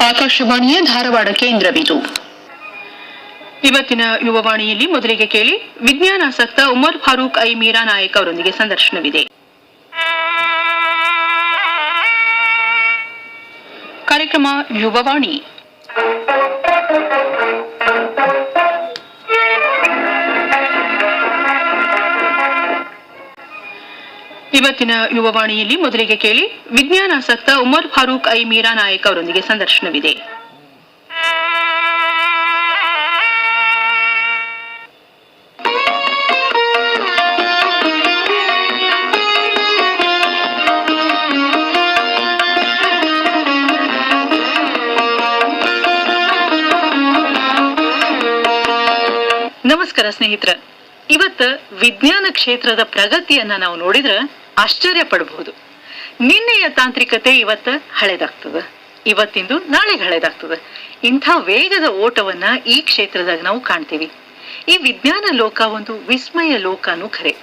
ಆಕಾಶವಾಣಿಯ ಧಾರವಾಡ ಕೇಂದ್ರವಿದು. ಇವತ್ತಿನ ಯುವವಾಣಿಯಲ್ಲಿ ಮೊದಲಿಗೆ ಕೇಳಿ ವಿಜ್ಞಾನಾಸಕ್ತ ಉಮರ್ ಫಾರೂಕ್ ಐ ಮೀರಾ ನಾಯಕ್ ಅವರೊಂದಿಗೆ ಸಂದರ್ಶನವಿದೆ. ಕಾರ್ಯಕ್ರಮ ಯುವವಾಣಿ ಇವತ್ತಿನ ಯುವವಾಣಿಯಲ್ಲಿ ಮೊದಲಿಗೆ ಕೇಳಿ ವಿಜ್ಞಾನಾಸಕ್ತ ಉಮರ್ ಫಾರೂಕ್ ಐ ಮೀರಾ ನಾಯಕ್ ಅವರೊಂದಿಗೆ ಸಂದರ್ಶನವಿದೆ. ನಮಸ್ಕಾರ ಸ್ನೇಹಿತರ. ಇವತ್ತು ವಿಜ್ಞಾನ ಕ್ಷೇತ್ರದ ಪ್ರಗತಿಯನ್ನ ನಾವು ನೋಡಿದ್ರ ಆಶ್ಚರ್ಯ ಪಡಬಹುದು. ನಿನ್ನೆಯ ತಾಂತ್ರಿಕತೆ ಇವತ್ತ ಹಳೆದಾಗ್ತದ. ಇವತ್ತಿಂದು ನಾಳೆ ಹಳೆದಾಗ್ತದ. ಇಂಥ ವೇಗದ ಓಟವನ್ನ ಈ ಕ್ಷೇತ್ರದಾಗ ನಾವು ಕಾಣ್ತೀವಿ. ಈ ವಿಜ್ಞಾನ ಲೋಕ ಒಂದು ವಿಸ್ಮಯ ಲೋಕನೂ ಖರೆ.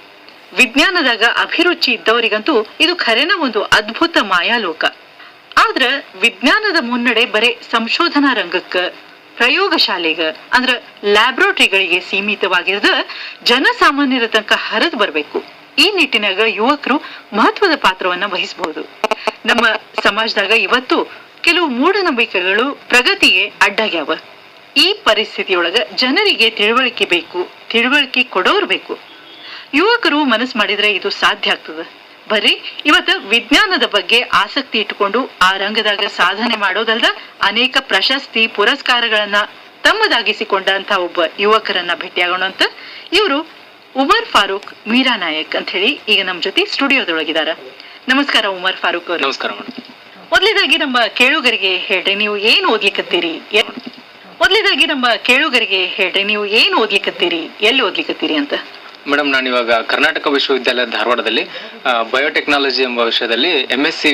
ವಿಜ್ಞಾನದಾಗ ಅಭಿರುಚಿ ಇದ್ದವರಿಗಂತೂ ಇದು ಖರೇನ ಒಂದು ಅದ್ಭುತ ಮಾಯಾಲೋಕ ಆದ್ರ ವಿಜ್ಞಾನದ ಮುನ್ನಡೆ ಬರೇ ಸಂಶೋಧನಾ ರಂಗಕ್ಕ, ಪ್ರಯೋಗಶಾಲೆಗ, ಅಂದ್ರ ಲ್ಯಾಬ್ರೋಟರಿಗಳಿಗೆ ಸೀಮಿತವಾಗಿರದ ಜನಸಾಮಾನ್ಯರ ತನಕ ಹರಿದು ಬರಬೇಕು. ಈ ನಿಟ್ಟಿನಾಗ ಯುವಕರು ಮಹತ್ವದ ಪಾತ್ರವನ್ನ ವಹಿಸಬಹುದು. ನಮ್ಮ ಸಮಾಜದಾಗ ಇವತ್ತು ಕೆಲವು ಮೂಢನಂಬಿಕೆಗಳು ಪ್ರಗತಿಗೆ ಅಡ್ಡಾಗ್ಯಾವ. ಈ ಪರಿಸ್ಥಿತಿಯೊಳಗ ಜನರಿಗೆ ತಿಳುವಳಿಕೆ ಬೇಕು, ತಿಳುವಳಿಕೆ ಕೊಡೋರು ಬೇಕು. ಯುವಕರು ಮನಸ್ಸು ಮಾಡಿದ್ರೆ ಇದು ಸಾಧ್ಯ ಆಗ್ತದ. ಬರೀ ಇವತ್ತು ವಿಜ್ಞಾನದ ಬಗ್ಗೆ ಆಸಕ್ತಿ ಇಟ್ಟುಕೊಂಡು ಆ ರಂಗದಾಗ ಸಾಧನೆ ಮಾಡೋದಲ್ದ ಅನೇಕ ಪ್ರಶಸ್ತಿ ಪುರಸ್ಕಾರಗಳನ್ನ ತಮ್ಮದಾಗಿಸಿಕೊಂಡಂತ ಒಬ್ಬ ಯುವಕರನ್ನ ಭೇಟಿಯಾಗೋಣ ಅಂತ ಇವರು ಉಮರ್ ಫಾರೂಕ್ ಮೀರಾ ನಾಯಕ್ ಅಂತ ಹೇಳಿ ಈಗ ನಮ್ಮ ಜೊತೆ ಸ್ಟುಡಿಯೋದೊಳಗಿದ್ದಾರೆ. ನಮಸ್ಕಾರ ಉಮರ್ ಫಾರೂಕ್ ಅವರು. ನಮಸ್ಕಾರ ಮೊದಲೇದಾಗಿ ನಮ್ಮ ಕೇಳುಗರಿಗೆ ಹೇಳ್ರಿ ನೀವು ಏನ್ ಓದ್ಲಿಕತ್ತೀರಿ? ಎ- ಮೊದಲೇದಾಗಿ ನಮ್ಮ ಕೇಳುಗರಿಗೆ ಹೇಳ್ರಿ ನೀವು ಏನ್ ಓದ್ಲಿಕತ್ತೀರಿ? ಎಲ್ಲಿ ಓದ್ಲಿಕತ್ತೀರಿ ಅಂತ? ಮೇಡಮ್ ನಾನು ಇವಾಗ ಕರ್ನಾಟಕ ವಿಶ್ವವಿದ್ಯಾಲಯ ಧಾರವಾಡದಲ್ಲಿ ಬಯೋಟೆಕ್ನಾಲಜಿ ಎಂಬ ವಿಷಯದಲ್ಲಿ ಎಂ ಎಸ್ ಸಿ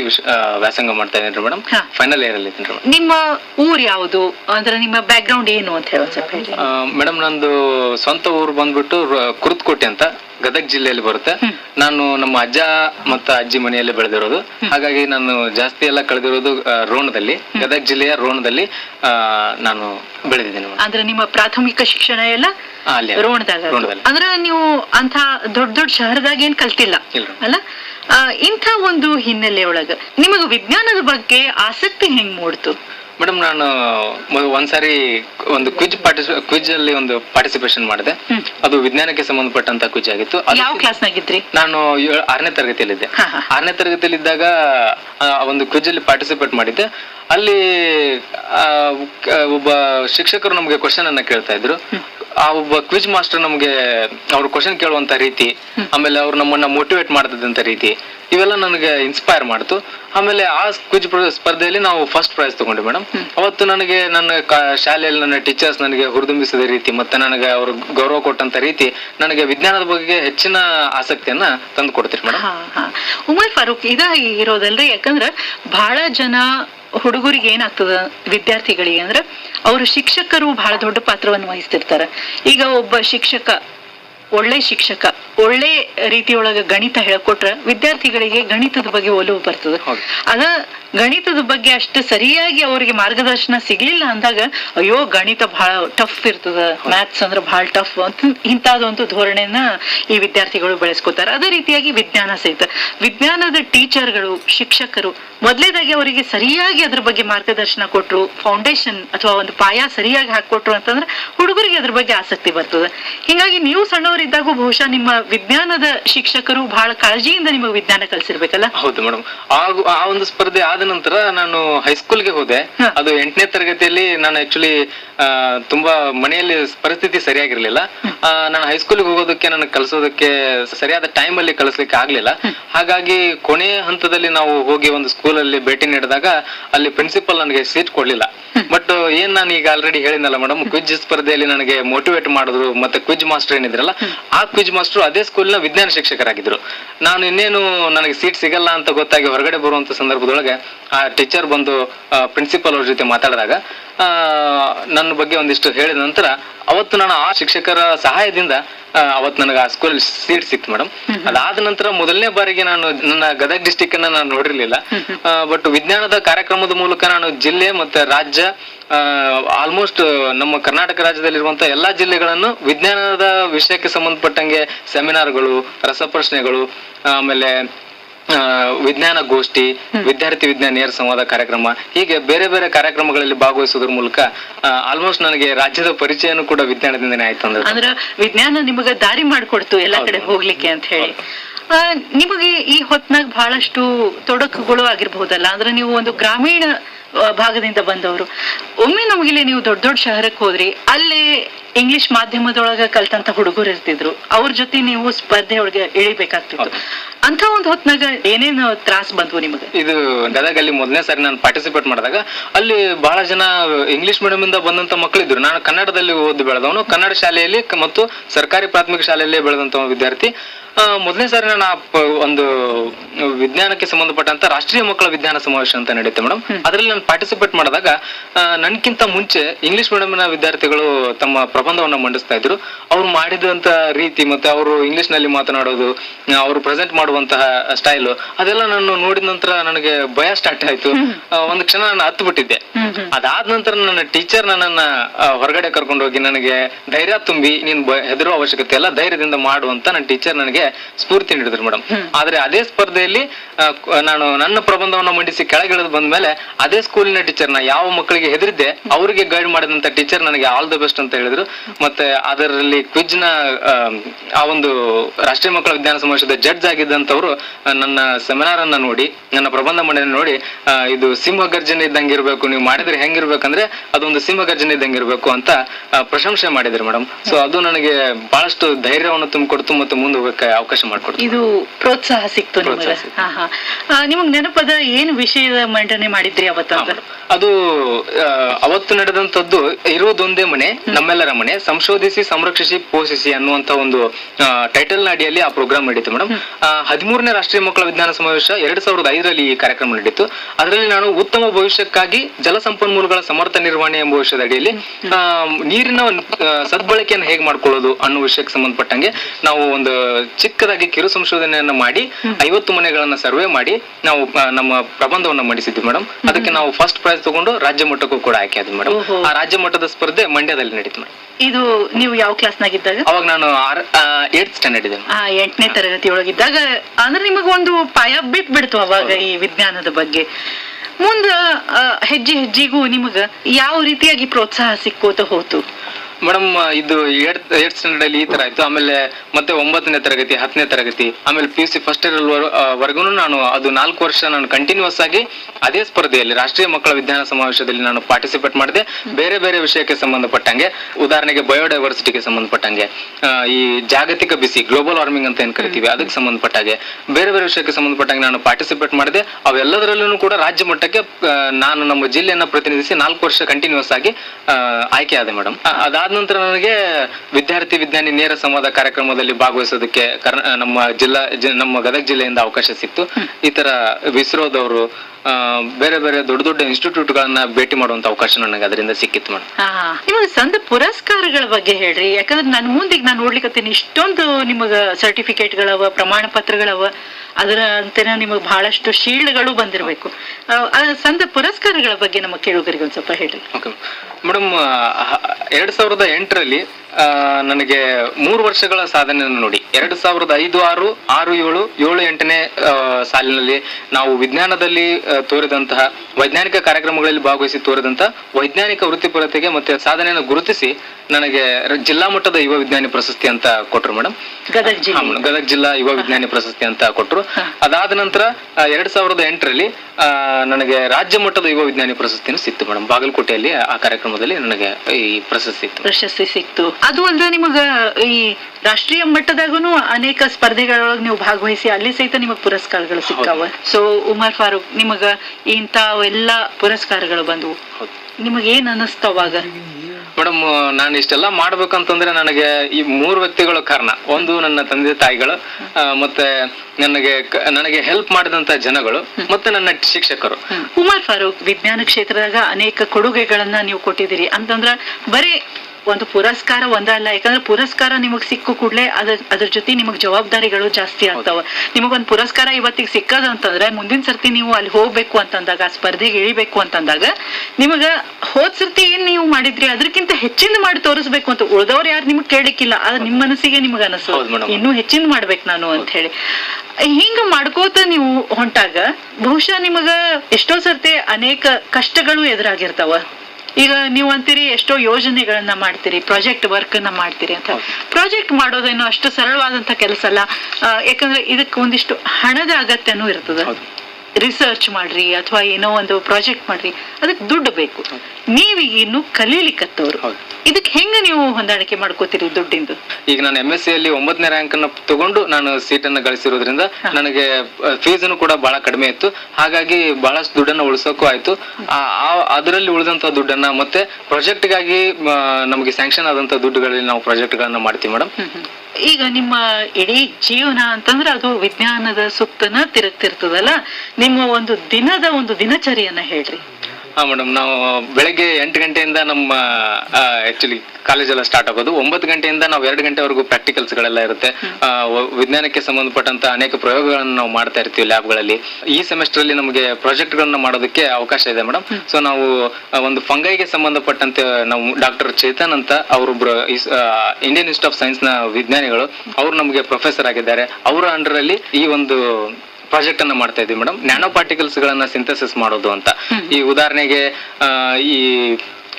ವ್ಯಾಸಂಗ ಮಾಡ್ತಾ ಇದ್ದೀನಿ ಮೇಡಮ್. ಹಾ. ಫೈನಲ್ ಇಯರ್ ಅಲ್ಲಿ ಇದ್ದೀನಿ ಮೇಡಮ್. ನಿಮ್ಮ ಊರ್ ಯಾವುದು? ಅಂದ್ರೆ ನಿಮ್ಮ ಬ್ಯಾಕ್ ಗ್ರೌಂಡ್ ಏನು ಅಂತ ಹೇಳಿ ಒಂದ್ ಸ್ವಲ್ಪ ಹೇಳಿ. ಮೇಡಮ್ ನಂದು ಸ್ವಂತ ಊರು ಬಂದ್ಬಿಟ್ಟು ರ- ಕುರುತ್ಕೋಟೆ ಅಂತ ಗದಗ್ ಜಿಲ್ಲೆಯಲ್ಲಿ ಬರುತ್ತೆ. ನಾನು ನಮ್ಮ ಅಜ್ಜ ಮತ್ತು ಅಜ್ಜಿ ಮನೆಯಲ್ಲಿ ಬೆಳೆದಿರೋದು. ಹಾಗಾಗಿ ನಾನು ಜಾಸ್ತಿ ಎಲ್ಲ ಕಳೆದಿರೋದು ಆ, ರೋಣದಲ್ಲಿ ಗದಗ್ ಜಿಲ್ಲೆಯ ರೋಣದಲ್ಲಿ ಆ, ನಾನು ಬೆಳೆದಿದ್ದೀನಿ ಅಂದ್ರೆ ನಿಮ್ಮ ಪ್ರಾಥಮಿಕ ಶಿಕ್ಷಣ ಎಲ್ಲ ರೋಣದಾಗ ಅಂದ್ರೆ ನೀವು ಅಂತ ದೊಡ್ಡ ದೊಡ್ಡ ಶಹರದಾಗ ಏನ್ ಕಲ್ತಿಲ್ಲ. ಅಲ್ಲ? ಇಂಥ ಒಂದು ಹಿನ್ನೆಲೆ ಒಳಗ ನಿಮಗ ವಿಜ್ಞಾನದ ಬಗ್ಗೆ ಆಸಕ್ತಿ ಹೆಂಗ್ ಮೂಡ್ತು? ಮೇಡಮ್ ನಾನು ಒಂದ್ಸಾರಿ ಒಂದು ಕ್ವಿಜ್ ಪಾರ್ಟಿಸಿ ಕ್ವಿಜ್ ಅಲ್ಲಿ ಒಂದು ಪಾರ್ಟಿಸಿಪೇಷನ್ ಮಾಡಿದೆ. ಅದು ವಿಜ್ಞಾನಕ್ಕೆ ಸಂಬಂಧಪಟ್ಟಂತ ಕ್ವಿಜ್ ಆಗಿತ್ತು. ಯಾವ ಕ್ಲಾಸ್ನಾಗಿದ್ರಿ ನಾನು ಆರನೇ ತರಗತಿಯಲ್ಲಿದ್ದೆ. ಆರನೇ ತರಗತಿಯಲ್ಲಿ ಇದ್ದಾಗ ಒಂದು ಕ್ವಿಜ್ ಅಲ್ಲಿ ಪಾರ್ಟಿಸಿಪೇಟ್ ಮಾಡಿದ್ದೆ. ಅಲ್ಲಿ ಒಬ್ಬ ಶಿಕ್ಷಕರು ನಮಗೆ ಕ್ವಶನ್ ಅನ್ನ ಕೇಳ್ತಾ ಇದ್ರು. ಆ ಒಬ್ಬ ಕ್ವಿಜ್ ಮಾಸ್ಟರ್ ನಮಗೆ ಅವ್ರ ಕ್ವಶನ್ ಕೇಳುವಂತ ರೀತಿ ಆಮೇಲೆ ಅವ್ರು ನಮ್ಮನ್ನ ಮೋಟಿವೇಟ್ ಮಾಡ್ತದಂತ ರೀತಿ ಇವೆಲ್ಲ ನನಗೆ ಇನ್ಸ್ಪೈರ್ ಮಾಡ್ತು. ಆಮೇಲೆ ಆ ಕ್ವಿಜ್ ಸ್ಪರ್ಧೆಯಲ್ಲಿ ನಾವು ಫಸ್ಟ್ ಪ್ರೈಸ್ ತಗೊಂಡ್ವಿ ಮೇಡಮ್ ಅವತ್ತು ನನಗೆ ನನ್ನ ಶಾಲೆಯಲ್ಲಿ ನನ್ನ ಟೀಚರ್ಸ್ ನನಗೆ ಹುರಿದುಂಬಿಸಿದ ರೀತಿ ಮತ್ತೆ ನನಗೆ ಅವರು ಗೌರವ ಕೊಟ್ಟಂತ ರೀತಿ ನನಗೆ ವಿಜ್ಞಾನದ ಬಗ್ಗೆ ಹೆಚ್ಚಿನ ಆಸಕ್ತಿಯನ್ನ ತಂದು ಕೊಡ್ತೀರಿ ಮೇಡಮ್ ಉಮರ್ ಫಾರೂಕ್ ಇದ ಇರೋದಲ್ರಿ ಯಾಕಂದ್ರ ಬಹಳ ಜನ ಹುಡುಗರಿಗೆ ಏನಾಗ್ತದ ವಿದ್ಯಾರ್ಥಿಗಳಿಗೆ ಅಂದ್ರ ಅವರು ಶಿಕ್ಷಕರು ಬಹಳ ದೊಡ್ಡ ಪಾತ್ರವನ್ನು ವಹಿಸ್ತಿರ್ತಾರ. ಈಗ ಒಬ್ಬ ಶಿಕ್ಷಕ, ಒಳ್ಳೆ ಶಿಕ್ಷಕ ಒಳ್ಳೆ ರೀತಿಯೊಳಗ ಗಣಿತ ಹೇಳ್ಕೊಟ್ರ ವಿದ್ಯಾರ್ಥಿಗಳಿಗೆ ಗಣಿತದ ಬಗ್ಗೆ ಒಲವು ಬರ್ತದ. ಅದ ಗಣಿತದ ಬಗ್ಗೆ ಅಷ್ಟು ಸರಿಯಾಗಿ ಅವರಿಗೆ ಮಾರ್ಗದರ್ಶನ ಸಿಗ್ಲಿಲ್ಲ ಅಂದಾಗ ಅಯ್ಯೋ ಗಣಿತ ಬಹಳ ಟಫ್ ಇರ್ತದ ಮ್ಯಾಥ್ಸ್ ಅಂದ್ರೆ ಬಹಳ ಟಫ್ ಅಂತ ಇಂಥದೊಂದು ಧೋರಣೆನ ಈ ವಿದ್ಯಾರ್ಥಿಗಳು ಬೆಳೆಸ್ಕೋತಾರೆ. ಅದೇ ರೀತಿಯಾಗಿ ವಿಜ್ಞಾನ ಸಹಿತ. ವಿಜ್ಞಾನದ ಟೀಚರ್ಗಳು ಶಿಕ್ಷಕರು ಮೊದಲೇದಾಗಿ ಅವರಿಗೆ ಸರಿಯಾಗಿ ಅದ್ರ ಬಗ್ಗೆ ಮಾರ್ಗದರ್ಶನ ಕೊಟ್ರು ಫೌಂಡೇಶನ್ ಅಥವಾ ಒಂದು ಪಾಯ ಸರಿಯಾಗಿ ಹಾಕೊಟ್ರು ಅಂತಂದ್ರೆ ಹುಡುಗರಿಗೆ ಅದ್ರ ಬಗ್ಗೆ ಆಸಕ್ತಿ ಬರ್ತದೆ. ಹಿಂಗಾಗಿ ನೀವು ಸಣ್ಣವರಿದ್ದಾಗೂ ಬಹುಶಃ ನಿಮ್ಮ ವಿಜ್ಞಾನದ ಶಿಕ್ಷಕರು ಬಹಳ ಕಾಳಜಿಯಿಂದ ನಿಮಗೆ ವಿಜ್ಞಾನ ಕಲಿಸಿರ್ಬೇಕಲ್ಲ? ಹೌದು ಮೇಡಮ್ ಆ ಒಂದು ಸ್ಪರ್ಧೆ ಆದ ನಂತರ ನಾನು ಹೈಸ್ಕೂಲ್ಗೆ ಹೋದೆ. ಅದು ಎಂಟನೇ ತರಗತಿಯಲ್ಲಿ ನಾನು ಆಕ್ಚುಲಿ ತುಂಬಾ ಮನೆಯಲ್ಲಿ ಪರಿಸ್ಥಿತಿ ಸರಿಯಾಗಿರ್ಲಿಲ್ಲ. ನಾನು ಹೈಸ್ಕೂಲ್ಗೆ ಹೋಗೋದಕ್ಕೆ ನನಗೆ ಕಲಿಸೋದಕ್ಕೆ ಸರಿಯಾದ ಟೈಮ್ ಅಲ್ಲಿ ಕಲಿಸ್ಲಿಕ್ಕೆ ಆಗ್ಲಿಲ್ಲ. ಹಾಗಾಗಿ ಕೊನೆ ಹಂತದಲ್ಲಿ ನಾವು ಹೋಗಿ ಒಂದು ಸ್ಕೂಲ್ ಅಲ್ಲಿ ಭೇಟಿ ನೀಡಿದಾಗ ಅಲ್ಲಿ ಪ್ರಿನ್ಸಿಪಲ್ ನನಗೆ ಸೀಟ್ ಕೊಡ್ಲಿಲ್ಲ. ಬಟ್ ಏನ್ ನಾನು ಈಗ ಆಲ್ರೆಡಿ ಹೇಳಿದ್ನಲ್ಲ ಮೇಡಮ್ ಕ್ವಿಜ್ ಸ್ಪರ್ಧೆಯಲ್ಲಿ ನನಗೆ ಮೋಟಿವೇಟ್ ಮಾಡಿದ್ರು ಮತ್ತೆ ಕ್ವಿಜ್ ಮಾಸ್ಟರ್ ಏನಿದ್ರಲ್ಲ ಆ ಕ್ವಿಜ್ ಮಾಸ್ಟರ್ ಅದೇ ಸ್ಕೂಲ್ನ ವಿಜ್ಞಾನ ಶಿಕ್ಷಕರಾಗಿದ್ರು. ನಾನು ಇನ್ನೇನು ನನಗೆ ಸೀಟ್ ಸಿಗಲ್ಲ ಅಂತ ಗೊತ್ತಾಗಿ ಹೊರಗಡೆ ಬರುವಂತ ಸಂದರ್ಭದೊಳಗೆ ಆ ಟೀಚರ್ ಬಂದು ಪ್ರಿನ್ಸಿಪಲ್ ಅವ್ರ ಜೊತೆ ಮಾತಾಡಿದಾಗ ನನ್ನ ಬಗ್ಗೆ ಒಂದಿಷ್ಟು ಹೇಳಿದ ನಂತರ ಅವತ್ತು ನಾನು ಆ ಶಿಕ್ಷಕರ ಸಹಾಯದಿಂದ ಅವತ್ತು ನನಗೆ ಆ ಸ್ಕೂಲ್ ಸೀಟ್ ಸಿಕ್ತು ಮೇಡಮ್ ಅದಾದ ನಂತರ ಮೊದಲನೇ ಬಾರಿಗೆ ನಾನು ನನ್ನ ಗದಗ ಡಿಸ್ಟಿಕ್ ಅನ್ನ ನಾನು ನೋಡಿರ್ಲಿಲ್ಲ. ಬಟ್ ವಿಜ್ಞಾನದ ಕಾರ್ಯಕ್ರಮದ ಮೂಲಕ ನಾನು ಜಿಲ್ಲೆ ಮತ್ತೆ ರಾಜ್ಯ ಆಲ್ಮೋಸ್ಟ್ ನಮ್ಮ ಕರ್ನಾಟಕ ರಾಜ್ಯದಲ್ಲಿರುವಂತಹ ಎಲ್ಲಾ ಜಿಲ್ಲೆಗಳನ್ನು ವಿಜ್ಞಾನದ ವಿಷಯಕ್ಕೆ ಸಂಬಂಧಪಟ್ಟಂಗೆ ಸೆಮಿನಾರ್ಗಳು ರಸಪ್ರಶ್ನೆಗಳು ಆಮೇಲೆ ವಿಜ್ಞಾನ ಗೋಷ್ಠಿ ವಿದ್ಯಾರ್ಥಿ ವಿಜ್ಞಾನ ನೇರ ಸಂವಾದ ಕಾರ್ಯಕ್ರಮ ಹೀಗೆ ಬೇರೆ ಬೇರೆ ಕಾರ್ಯಕ್ರಮಗಳಲ್ಲಿ ಭಾಗವಹಿಸೋದ್ರ ಮೂಲಕ ಆಲ್ಮೋಸ್ಟ್ ನನಗೆ ರಾಜ್ಯದ ಪರಿಚಯನೂ ಕೂಡ ವಿಜ್ಞಾನದಿಂದನೇ ಆಯ್ತು ಅಂದ್ರೆ ಅಂದ್ರ ವಿಜ್ಞಾನ ನಿಮಗ ದಾರಿ ಮಾಡಿಕೊಡ್ತು ಎಲ್ಲಾ ಕಡೆ ಹೋಗ್ಲಿಕ್ಕೆ ಅಂತ ಹೇಳಿ. ನಿಮಗೆ ಈ ಹೊತ್ನಾಗ ಬಹಳಷ್ಟು ತೊಡಕುಗಳು ಆಗಿರ್ಬಹುದಲ್ಲ ಅಂದ್ರೆ ನೀವು ಒಂದು ಗ್ರಾಮೀಣ ಭಾಗದಿಂದ ಬಂದವರು. ಒಮ್ಮೆ ನಮಗಿಲ್ಲಿ ನೀವು ದೊಡ್ಡ ದೊಡ್ಡ ಶಹರಕ್ಕೆ ಹೋದ್ರಿ ಅಲ್ಲಿ ಇಂಗ್ಲಿಷ್ ಮಾಧ್ಯಮದೊಳಗ ಕಲ್ತಂತ ಹುಡುಗರು ಇರ್ತಿದ್ರು. ಅವ್ರ ಜೊತೆ ನೀವು ಸ್ಪರ್ಧೆ ಒಳಗೆ ಇಳಿಬೇಕಾಗ್ತಿತ್ತು ಅಂತ ಒಂದು ಹೊತ್ನಾಗ ಏನೇನು ತ್ರಾಸ್ ಬಂತು ನಿಮಗೆ? ಇದು ಗದಗಲ್ಲಿ ಮೊದಲನೇ ಸಾರಿ ನಾನು ಪಾರ್ಟಿಸಿಪೇಟ್ ಮಾಡಿದಾಗ ಅಲ್ಲಿ ಬಹಳ ಜನ ಇಂಗ್ಲಿಷ್ ಮೀಡಿಯಂ ಇಂದ ಬಂದಂತ ಮಕ್ಕಳಿದ್ರು ನಾನು ಕನ್ನಡದಲ್ಲಿ ಓದಿ ಬೆಳೆದವನು ಕನ್ನಡ ಶಾಲೆಯಲ್ಲಿ ಮತ್ತು ಸರ್ಕಾರಿ ಪ್ರಾಥಮಿಕ ಶಾಲೆಯಲ್ಲಿ ಬೆಳೆದಂತ ವಿದ್ಯಾರ್ಥಿ. ಮೊದಲನೇ ಸಾರಿ ನಾನು ಒಂದು ವಿಜ್ಞಾನಕ್ಕೆ ಸಂಬಂಧಪಟ್ಟಂತ ರಾಷ್ಟ್ರೀಯ ಮಕ್ಕಳ ವಿಜ್ಞಾನ ಸಮಾವೇಶ ಅಂತ ನಡೆಯುತ್ತೆ ಮೇಡಮ್. ಅದರಲ್ಲಿ ನಾನು ಪಾರ್ಟಿಸಿಪೇಟ್ ಮಾಡಿದಾಗ ನನ್ಕಿಂತ ಮುಂಚೆ ಇಂಗ್ಲಿಷ್ ಮೀಡಿಯಂನ ವಿದ್ಯಾರ್ಥಿಗಳು ತಮ್ಮ ಪ್ರಬಂಧವನ್ನ ಮಂಡಿಸ್ತಾ ಇದ್ರು. ಅವ್ರು ಮಾಡಿದಂತ ರೀತಿ ಮತ್ತೆ ಅವರು ಇಂಗ್ಲಿಷ್ನಲ್ಲಿ ಮಾತನಾಡೋದು ಅವರು ಪ್ರೆಸೆಂಟ್ ಮಾಡುವಂತಹ ಸ್ಟೈಲು ಅದೆಲ್ಲ ನಾನು ನೋಡಿದ ನಂತರ ನನಗೆ ಭಯ ಸ್ಟಾರ್ಟ್ ಆಯ್ತು. ಒಂದು ಕ್ಷಣ ನಾನು ಹತ್ತು ಬಿಟ್ಟಿದ್ದೆ ಅದಾದ ನಂತರ ನನ್ನ ಟೀಚರ್ ನನ್ನನ್ನ ಆ, ಹೊರಗಡೆ ಕರ್ಕೊಂಡು ಹೋಗಿ ನನಗೆ ಧೈರ್ಯ ತುಂಬಿ ನೀನ್ ಹೆದರುವ ಅವಶ್ಯಕತೆ ಎಲ್ಲ ಧೈರ್ಯದಿಂದ ಮಾಡು ಅಂತ ನನ್ನ ಟೀಚರ್ ನನಗೆ ಸ್ಫೂರ್ತಿ ನೀಡಿದ್ರು ಮೇಡಮ್. ಆದ್ರೆ ಅದೇ ಸ್ಪರ್ಧೆಯಲ್ಲಿ ನಾನು ನನ್ನ ಪ್ರಬಂಧವನ್ನು ಮಂಡಿಸಿ ಕೆಳಗಿಳಿದು ಬಂದ್ಮೇಲೆ ಅದೇ ಸ್ಕೂಲಿನ ಟೀಚರ್ ನಾ ಯಾವ ಮಕ್ಕಳಿಗೆ ಹೆದರಿದ್ದೆ ಅವರಿಗೆ ಗೈಡ್ ಮಾಡಿದಂತ ಟೀಚರ್ ನನಗೆ ಆಲ್ ದ ಬೆಸ್ಟ್ ಅಂತ ಹೇಳಿದ್ರು. ಮತ್ತೆ ಅದರಲ್ಲಿ ಕ್ವಿಜ್ನ ಆ, ಒಂದು ರಾಷ್ಟ್ರೀಯ ಮಕ್ಕಳ ವಿಜ್ಞಾನ ಸಮಾವೇಶದ ಜಡ್ಜ್ ಆಗಿದ್ದಂತವ್ರು ನನ್ನ ಸೆಮಿನಾರ್ ಅನ್ನ ನೋಡಿ ನನ್ನ ಪ್ರಬಂಧ ಮಂಡನೆ ನೋಡಿ ಇದು ಸಿಂಹ ಗರ್ಜನೆ ಇದ್ದಂಗೆ ಇರಬೇಕು ನೀವು ಮಾಡಿದ್ರೆ ಹೆಂಗಿರ್ಬೇಕಂದ್ರೆ ಅದೊಂದು ಸಿಂಹ ಗರ್ಜನೆ ಇದ್ದಂಗೆ ಇರಬೇಕು ಅಂತ ಪ್ರಶಂಸೆ ಮಾಡಿದ್ರು ಮೇಡಮ್. ಸೊ ಅದು ನನಗೆ ಬಹಳಷ್ಟು ಧೈರ್ಯವನ್ನು ತುಂಬಿಕೊಡ್ತು ಮತ್ತು ಮುಂದೆ ಹೋಗಕ್ಕೆ ಅವಕಾಶ ಮಾಡಿಕೊಡ್ತೀವಿ. ಇದು ಪ್ರೋತ್ಸಾಹ ಸಿಕ್ತು ನಿಮಗೆ. ಪ್ರೋತ್ಸಾಹ ಸಿಕ್ತು. ಹಾ ಹಾ. ಆ, ನಿಮಗ್ ನೆನಪದ ಏನು ವಿಷಯದ ಮಂಡನೆ ಮಾಡಿದ್ರಿ ಅವತ್ತಂತ? ಅದು ಆ, ಅವತ್ತು ನಡೆದಂತದ್ದು ಇರೋದೊಂದೇ ಮನೆ ನಮ್ಮೆಲ್ಲರ ಮನೆ. ಸಂಶೋಧಿಸಿ ಸಂರಕ್ಷಿಸಿ ಪೋಷಿಸಿ ಅನ್ನುವಂತ ಒಂದು ಟೈಟಲ್ನ ಅಡಿಯಲ್ಲಿ ಆ ಪ್ರೋಗ್ರಾಮ್ ನಡೀತು ಮೇಡಮ್. ಹದಿಮೂರನೇ ರಾಷ್ಟ್ರೀಯ ಮಕ್ಕಳ ವಿಜ್ಞಾನ ಸಮಾವೇಶ ಎರಡ್ ಸಾವಿರದ ಐದರಲ್ಲಿ ಈ ಕಾರ್ಯಕ್ರಮ ನಡೀತು. ಅದರಲ್ಲಿ ನಾನು ಉತ್ತಮ ಭವಿಷ್ಯಕ್ಕಾಗಿ ಜಲ ಸಂಪನ್ಮೂಲಗಳ ಸಮರ್ಥ ನಿರ್ವಹಣೆ ಎಂಬ ವಿಷಯದ ಅಡಿಯಲ್ಲಿ ಆ, ನೀರಿನ ಆ, ಸದ್ಬಳಕೆಯನ್ನು ಹೇಗೆ ಮಾಡ್ಕೊಳ್ಳೋದು ಅನ್ನೋ ವಿಷಯಕ್ಕೆ ಸಂಬಂಧಪಟ್ಟಂಗೆ ನಾವು ಒಂದು ಚಿಕ್ಕದಾಗಿ ಕಿರು ಸಂಶೋಧನೆಯನ್ನ ಮಾಡಿ ಐವತ್ತು ಮನೆಗಳನ್ನ ಸರ್ವೆ ಮಾಡಿ ನಾವು ನಮ್ಮ ಪ್ರಬಂಧವನ್ನ ಮಂಡಿಸಿದ್ವಿ ಮೇಡಮ್ ಅದಕ್ಕೆ ನಾವು ಫಸ್ಟ್ ಪ್ರೈಸ್ ತಗೊಂಡು ರಾಜ್ಯ ಮಟ್ಟಕ್ಕೂ ಕೂಡ ಆಯ್ಕೆ ಆದ್ವಿ ಮೇಡಮ್ ಆ ರಾಜ್ಯ ಮಟ್ಟದ ಸ್ಪರ್ಧೆ ಮಂಡ್ಯದಲ್ಲಿ ನಡೀತು ಮೇಡಮ್ ಇದು ನೀವು ಯಾವ ಕ್ಲಾಸ್ನಾಗಿದ್ದಾಗ? ಅವಾಗ ನಾನು ಏಟ್ ಸ್ಟ್ಯಾಂಡರ್ಡ್ ಇದೆ ಎಂಟನೇ ತರಗತಿ ಒಳಗಿದ್ದಾಗ ಅಂದ್ರೆ ನಿಮಗ ಒಂದು ಪಾಯ ಬಿಟ್ ಬಿಡ್ತು ಅವಾಗ ಈ ವಿಜ್ಞಾನದ ಬಗ್ಗೆ. ಮುಂದ ಹೆಜ್ಜೆ ಹೆಜ್ಜೆಗೂ ನಿಮಗ ಯಾವ ರೀತಿಯಾಗಿ ಪ್ರೋತ್ಸಾಹ ಸಿಕ್ಕೋತ ಹೋತು? ಮೇಡಮ್ ಇದು ಏಟ್ ಏಟ್ ಸ್ಟ್ಯಾಂಡರ್ಡ್ ಅಲ್ಲಿ ಈ ತರ ಆಯ್ತು. ಆಮೇಲೆ ಮತ್ತೆ ಒಂಬತ್ತನೇ ತರಗತಿ ಹತ್ತನೇ ತರಗತಿ ಆಮೇಲೆ P U C first year ವರ್ಗೂ ನಾನು ಅದು ನಾಲ್ಕು ವರ್ಷ ನಾನು ಕಂಟಿನ್ಯೂಸ್ ಆಗಿ ಅದೇ ಸ್ಪರ್ಧೆಯಲ್ಲಿ ರಾಷ್ಟ್ರೀಯ ಮಕ್ಕಳ ವಿಜ್ಞಾನ ಸಮಾವೇಶದಲ್ಲಿ ನಾನು ಪಾರ್ಟಿಸಿಪೇಟ್ ಮಾಡಿದೆ. ಬೇರೆ ಬೇರೆ ವಿಷಯಕ್ಕೆ ಸಂಬಂಧಪಟ್ಟಂಗೆ ಉದಾಹರಣೆಗೆ ಬಯೋಡೈವರ್ಸಿಟಿಗೆ ಸಂಬಂಧಪಟ್ಟಂಗೆ ಆ, ಈ ಜಾಗತಿಕ ಬಿಸಿ ಗ್ಲೋಬಲ್ ವಾರ್ಮಿಂಗ್ ಅಂತ ಏನ್ ಕರಿತೀವಿ ಅದಕ್ಕೆ ಸಂಬಂಧಪಟ್ಟಾಗೆ ಬೇರೆ ಬೇರೆ ವಿಷಯಕ್ಕೆ ಸಂಬಂಧಪಟ್ಟಂಗೆ ನಾನು ಪಾರ್ಟಿಸಿಪೇಟ್ ಮಾಡಿದೆ. ಅವೆಲ್ಲದರಲ್ಲೂ ಕೂಡ ರಾಜ್ಯ ಮಟ್ಟಕ್ಕೆ ನಾನು ನಮ್ಮ ಜಿಲ್ಲೆಯನ್ನ ಪ್ರತಿನಿಧಿಸಿ ನಾಲ್ಕು ವರ್ಷ ಕಂಟಿನ್ಯೂಸ್ ಆಗಿ ಆಯ್ಕೆ ಆದೆ ಮೇಡಮ್. ಅದಾದ ನಂತರ ನನಗೆ ವಿದ್ಯಾರ್ಥಿ ವಿಜ್ಞಾನಿ ನೇರ ಸಂವಾದ ಕಾರ್ಯಕ್ರಮದಲ್ಲಿ ಭಾಗವಹಿಸೋದಕ್ಕೆ ನಮ್ಮ ಜಿಲ್ಲಾ ನಮ್ಮ ಗದಗ ಜಿಲ್ಲೆಯಿಂದ ಅವಕಾಶ ಸಿಕ್ತು. ಈ ತರ ವಿಸ್ರೋದವರು ಬೇರೆ ಬೇರೆ ದೊಡ್ಡ ದೊಡ್ಡ ಇನ್ಸ್ಟಿಟ್ಯೂಟ್ಗಳನ್ನ ಭೇಟಿ ಮಾಡುವಂತ ಅವಕಾಶ ನನಗೆ ಅದರಿಂದ ಸಿಕ್ಕಿತ್ತು ಮೇಡಮ್ ನಿಮಗ ಸಂದ ಪುರಸ್ಕಾರಗಳ ಬಗ್ಗೆ ಹೇಳ್ರಿ ಯಾಕಂದ್ರೆ ನಾನು ಮುಂದಿಗೆ ನಾನು ನೋಡ್ಲಿಕ್ಕೆ ಇಷ್ಟೊಂದು ನಿಮಗ ಸರ್ಟಿಫಿಕೇಟ್ಗಳವ ಪ್ರಮಾಣ ಪತ್ರಗಳವ ಅದರ ಅಂತೆನ ನಿಮಗ್ ಬಹಳಷ್ಟು ಶೀಲ್ಡ್ಗಳು ಬಂದಿರಬೇಕು. ಸಂದ ಪುರಸ್ಕಾರಗಳ ಬಗ್ಗೆ ನಮ್ಮ ಕೇಳುಗರಿಗೆ ಒಂದ್ ಸ್ವಲ್ಪ ಹೇಳ್ರಿ. ಮೇಡಮ್ ಎರಡ್ ಸಾವಿರದ ಎಂಟರಲ್ಲಿ ನನಗೆ ಮೂರು ವರ್ಷಗಳ ಸಾಧನೆಯನ್ನು ನೋಡಿ. ಎರಡು ಸಾವಿರದ ಐದು ಆರು ಆರು ಏಳು ಏಳು ಎಂಟನೇ ಸಾಲಿನಲ್ಲಿ ನಾವು ವಿಜ್ಞಾನದಲ್ಲಿ ತೋರಿದಂತಹ ವೈಜ್ಞಾನಿಕ ಕಾರ್ಯಕ್ರಮಗಳಲ್ಲಿ ಭಾಗವಹಿಸಿ ತೋರಿದಂತಹ ವೈಜ್ಞಾನಿಕ ವೃತ್ತಿಪರತೆಗೆ ಮತ್ತೆ ಸಾಧನೆಯನ್ನು ಗುರುತಿಸಿ ನನಗೆ ಜಿಲ್ಲಾ ಮಟ್ಟದ ಯುವ ವಿಜ್ಞಾನಿ ಪ್ರಶಸ್ತಿ ಅಂತ ಕೊಟ್ರು ಮೇಡಮ್ ಗದಗ ಜಿಲ್ಲೆ. ಗದಗ ಜಿಲ್ಲಾ ಯುವ ವಿಜ್ಞಾನಿ ಪ್ರಶಸ್ತಿ ಅಂತ ಕೊಟ್ರು. ಅದಾದ ನಂತರ ಎರಡ್ ಸಾವಿರದ ಎಂಟರಲ್ಲಿ ನನಗೆ ರಾಜ್ಯ ಮಟ್ಟದ ಯುವ ವಿಜ್ಞಾನಿ ಪ್ರಶಸ್ತಿನೂ ಸಿಕ್ತು ಮೇಡಮ್ ಬಾಗಲಕೋಟೆಯಲ್ಲಿ ಆ ಕಾರ್ಯಕ್ರಮದಲ್ಲಿ ನನಗೆ ಈ ಪ್ರಶಸ್ತಿ ಸಿಕ್ತು. ಪ್ರಶಸ್ತಿ ಸಿಕ್ತು. ಅದು ಅಲ್ದ ನಿಮಗ ಈ ರಾಷ್ಟ್ರೀಯ ಮಟ್ಟದಾಗೂ ಅನೇಕ ಸ್ಪರ್ಧೆಗಳೊಳಗೆ ನೀವು ಭಾಗವಹಿಸಿ ಅಲ್ಲಿ ಸಹಿತ ನಿಮಗ್ ಪುರಸ್ಕಾರಗಳು ಸಿಕ್ಕಾವ ಸೊ ಉಮರ್ ಫಾರೂಕ್ ನಿಮಗ ಇಂಥವೆಲ್ಲ ಪುರಸ್ಕಾರಗಳು ಬಂದವು. ನಿಮಗ ಏನ್ ಅನಿಸ್ತಾವಾಗ ಮೇಡಮ್ ನಾನು ಇಷ್ಟೆಲ್ಲ ಮಾಡ್ಬೇಕಂತಂದ್ರೆ ನನಗೆ ಈ ಮೂರು ವ್ಯಕ್ತಿಗಳು ಕಾರಣ. ಒಂದು ನನ್ನ ತಂದೆ ತಾಯಿಗಳು ಮತ್ತೆ ನನಗೆ ನನಗೆ ಹೆಲ್ಪ್ ಮಾಡಿದಂತ ಜನಗಳು ಮತ್ತೆ ನನ್ನ ಶಿಕ್ಷಕರು. ಉಮರ್ ಫಾರೂಕ್ ವಿಜ್ಞಾನ ಕ್ಷೇತ್ರದಾಗ ಅನೇಕ ಕೊಡುಗೆಗಳನ್ನ ನೀವು ಕೊಟ್ಟಿದ್ದೀರಿ. ಅಂತಂದ್ರ ಬರೀ ಒಂದು ಪುರಸ್ಕಾರ ಒಂದಲ್ಲ ಯಾಕಂದ್ರೆ ಪುರಸ್ಕಾರ ನಿಮಗ್ ಸಿಕ್ಕು ಕೂಡ್ಲೆ ಅದ್ರ ಅದ್ರ ಜೊತೆ ನಿಮಗ್ ಜವಾಬ್ದಾರಿಗಳು ಜಾಸ್ತಿ ಆಗ್ತಾವ. ನಿಮಗೊಂದು ಪುರಸ್ಕಾರ ಇವತ್ತಿಗೆ ಸಿಕ್ಕದ ಅಂತಂದ್ರೆ ಮುಂದಿನ ಸರ್ತಿ ನೀವು ಅಲ್ಲಿ ಹೋಗ್ಬೇಕು ಅಂತಂದಾಗ ಆ ಸ್ಪರ್ಧೆಗೆ ಇಳಿಬೇಕು ಅಂತಂದಾಗ ನಿಮಗ ಹೋದ್ ಸರ್ತಿ ಏನ್ ನೀವು ಮಾಡಿದ್ರಿ ಅದಕ್ಕಿಂತ ಹೆಚ್ಚಿನ ಮಾಡಿ ತೋರಿಸ್ಬೇಕು ಅಂತ ಉಳ್ದವ್ರು ಯಾರು ನಿಮಗ್ ಕೇಳಿಕ್ಕಿಲ್ಲ. ಅದ್ ನಿಮ್ ಮನಸ್ಸಿಗೆ ನಿಮಗ madam. ಇನ್ನೂ ಹೆಚ್ಚಿನ ಮಾಡ್ಬೇಕು ನಾನು ಅಂತ ಹೇಳಿ. ಹಿಂಗ ಮಾಡ್ಕೋತ ನೀವು ಹೊಂಟಾಗ ಬಹುಶಃ ನಿಮಗ ಎಷ್ಟೋ ಸರ್ತಿ ಅನೇಕ ಕಷ್ಟಗಳು ಎದುರಾಗಿರ್ತಾವ. ಈಗ ನೀವು ಅಂತೀರಿ ಎಷ್ಟೋ ಯೋಜನೆಗಳನ್ನ ಮಾಡ್ತೀರಿ ಪ್ರಾಜೆಕ್ಟ್ ವರ್ಕ್ ಅನ್ನ ಮಾಡ್ತೀರಿ ಅಂತ. ಪ್ರಾಜೆಕ್ಟ್ ಮಾಡೋದೇನು ಅಷ್ಟು ಸರಳವಾದಂತ ಕೆಲಸ ಅಲ್ಲ ಯಾಕಂದ್ರೆ ಇದಕ್ಕೆ ಒಂದಿಷ್ಟು ಹಣದ ಅಗತ್ಯನೂ ಇರ್ತದೆ. ರಿಸರ್ಚ್ ಮಾಡ್ರಿ ಅಥವಾ ಏನೋ ಒಂದು ಪ್ರಾಜೆಕ್ಟ್ ಮಾಡ್ರಿ ಅದಕ್ಕೆ ದುಡ್ಡು ಬೇಕು. ನೀವು ಏನು ಕಲೀಲಿಕ್ಕತ್ತವ್ರು. ಇದಕ್ಕೆ ಹೆಂಗ ನೀವು ಹೊಂದಾಣಿಕೆ ಮಾಡ್ಕೋತೀರಿ ದುಡ್ಡಿಂದು? ಈಗ ನಾನು ಎಂ ಎಸ್ ಸಿ ಅಲ್ಲಿ ಒಂಬತ್ತನೇ ರ್ಯಾಂಕ್ ಅನ್ನು ತಗೊಂಡು ನಾನು ಸೀಟ್ ಅನ್ನ ಗಳಿಸಿರೋದ್ರಿಂದ ನನಗೆ ಫೀಸ್ ಕೂಡ ಬಹಳ ಕಡಿಮೆ ಇತ್ತು. ಹಾಗಾಗಿ ಬಹಳಷ್ಟು ದುಡ್ಡನ್ನ ಉಳಿಸೋಕು ಆಯ್ತು. ಅದರಲ್ಲಿ ಉಳಿದಂತ ದುಡ್ಡನ್ನ ಮತ್ತೆ ಪ್ರಾಜೆಕ್ಟ್ಗಾಗಿ ನಮಗೆ ಸ್ಯಾಂಕ್ಷನ್ ಆದಂತ ದುಡ್ಡುಗಳಲ್ಲಿ ನಾವು ಪ್ರಾಜೆಕ್ಟ್ಗಳನ್ನ ಮಾಡ್ತೀವಿ ಮೇಡಮ್ ಈಗ ನಿಮ್ಮ ಇಡೀ ಜೀವನ ಅಂತಂದ್ರೆ ಅದು ವಿಜ್ಞಾನದ ಸುತ್ತನ ತಿರುಗ್ತಿರ್ತದಲ್ಲ? ನಿಮ್ಮ ಒಂದು ದಿನದ ಒಂದು ದಿನಚರಿಯನ್ನ ಹೇಳ್ರಿ. ಹಾ ಮೇಡಮ್ ನಾವು ಬೆಳಗ್ಗೆ ಎಂಟು ಗಂಟೆಯಿಂದ ನಮ್ಮ ಆಕ್ಚುಲಿ ಕಾಲೇಜ್ ಎಲ್ಲ ಸ್ಟಾರ್ಟ್ ಆಗೋದು. ಒಂಬತ್ತು ಗಂಟೆಯಿಂದ ನಾವು ಎರಡು ಗಂಟೆವರೆಗೂ ಪ್ರಾಕ್ಟಿಕಲ್ಸ್ ಗಳೆಲ್ಲ ಇರುತ್ತೆ. ವಿಜ್ಞಾನಕ್ಕೆ ಸಂಬಂಧಪಟ್ಟಂತ ಅನೇಕ ಪ್ರಯೋಗಗಳನ್ನು ನಾವು ಮಾಡ್ತಾ ಇರ್ತೀವಿ ಲ್ಯಾಬ್ಗಳಲ್ಲಿ ಈ ಸೆಮಿಸ್ಟರ್ ಅಲ್ಲಿ ನಮಗೆ ಪ್ರಾಜೆಕ್ಟ್ ಗಳನ್ನ ಮಾಡೋದಕ್ಕೆ ಅವಕಾಶ ಇದೆ ಮೇಡಮ್ ಸೊ ನಾವು ಒಂದು ಫಂಗೈಗೆ ಸಂಬಂಧಪಟ್ಟಂತೆ ನಾವು ಡಾಕ್ಟರ್ ಚೇತನ್ ಅಂತ ಅವರೊಬ್ರು ಇಂಡಿಯನ್ ಇನ್ಸ್ಟಿಟ್ಯೂಟ್ ಆಫ್ ಸೈನ್ಸ್ನ ವಿಜ್ಞಾನಿಗಳು. ಅವರು ನಮಗೆ ಪ್ರೊಫೆಸರ್ ಆಗಿದ್ದಾರೆ. ಅವರ ಅಂಡರ್ ಅಲ್ಲಿ ಈ ಒಂದು ಪ್ರಾಜೆಕ್ಟ್ ಅನ್ನ ಮಾಡ್ತಾ ಇದೀವಿ ಮೇಡಮ್ ನ್ಯಾನೋ ಪಾರ್ಟಿಕಲ್ಸ್ ಗಳನ್ನ ಸಿಂಥಸಿಸ್ ಮಾಡೋದು ಅಂತ. ಈ ಉದಾಹರಣೆಗೆ ಆ, ಈ